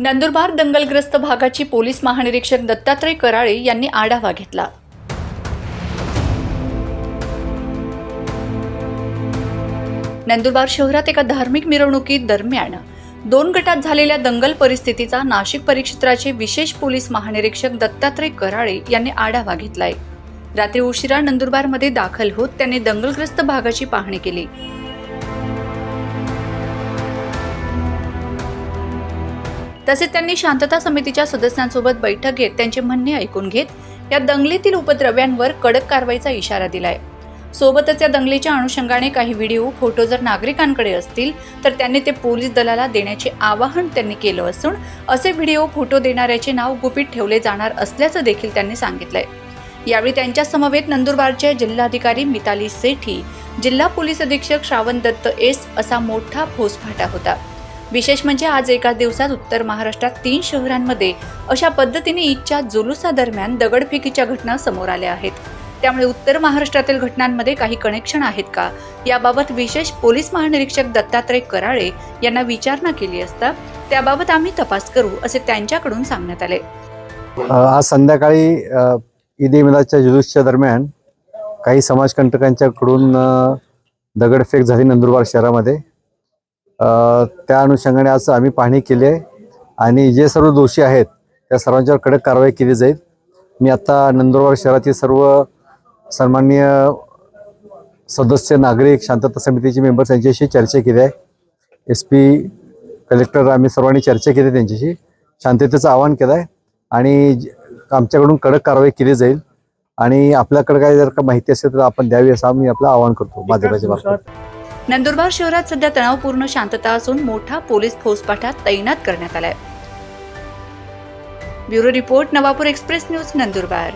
नंदुरबार दंगलग्रस्त भागाची पोलीस महानिरीक्षक दत्तात्रय कराळे यांनी आढावा घेतला. नंदुरबार शहरात एका धार्मिक मिरवणुकीत दरम्यान दोन गटात झालेल्या दंगल परिस्थितीचा नाशिक परिक्षेत्राचे विशेष पोलीस महानिरीक्षक दत्तात्रय कराळे यांनी आढावा घेतलाय. रात्री उशिरा नंदुरबारमध्ये दाखल होत त्यांनी दंगलग्रस्त भागाची पाहणी केली. तसेच त्यांनी शांतता समितीच्या सदस्यांसोबत बैठक घेत त्यांचे म्हणणे ऐकून घेत या दंगलीतील उपद्रव्यांवर कडक कारवाईचा इशारा दिलाय. सोबतच या दंगलीच्या अनुषंगाने काही व्हिडिओ फोटो जर नागरिकांकडे असतील तर त्यांनी ते पोलीस दलाला देण्याचे आवाहन त्यांनी केलं असून असे व्हिडिओ फोटो देणाऱ्याचे नाव गुपित ठेवले जाणार असल्याचं देखील त्यांनी सांगितलंय. यावेळी त्यांच्या समवेत नंदुरबारचे जिल्हाधिकारी मिताली सेठी जिल्हा पोलीस अधीक्षक श्रावण दत्त एस असा मोठा फौजफाटा होता. विशेष म्हणजे आज एका दिवसात उत्तर महाराष्ट्रात तीन शहरांमध्ये अशा पद्धतीने ईदच्या जुलुसादरम्यान दगडफेकीच्या घटना समोर आल्या आहेत. त्यामुळे उत्तर महाराष्ट्रातील घटनांमध्ये काही कनेक्शन आहेत का? याबाबत विशेष पोलीस महानिरीक्षक दत्तात्रय कराळे यांना विचारणा केली असता त्याबाबत आम्ही तपास करू असे त्यांच्याकडून सांगण्यात आले. आज संध्याकाळी ईद ए मिलादच्या जुलूसच्या दरम्यान काही समाजकंटकांच्याकडून दगडफेक झाली नंदुरबार शहरामध्ये. त्या अनुषंगाने आज आम्ही पाहणी केली आहे. आणि जे सर्व दोषी आहेत त्या सर्वांच्यावर कडक कारवाई केली जाईल. मी आता नंदुरबार शहरातील सर्व सन्माननीय सदस्य नागरिक शांतता समितीचे मेंबर्स यांच्याशी चर्चा केली आहे. एस पी कलेक्टर आम्ही सर्वांनी चर्चा केली त्यांच्याशी. शांततेचं आवाहन केलं आहे. आणि आमच्याकडून कडक कारवाई केली जाईल. आणि आपल्याकडे काय जर का माहिती असेल तर आपण द्यावी असं आम्ही आपलं आवाहन करतो. माध्यमाच्या मार्फत. नंदुरबार शहरात सध्या तणावपूर्ण शांतता असून मोठा पोलीस फौजपाठा तैनात करण्यात आलाय. Bureau report Navapur express news Nandurbar.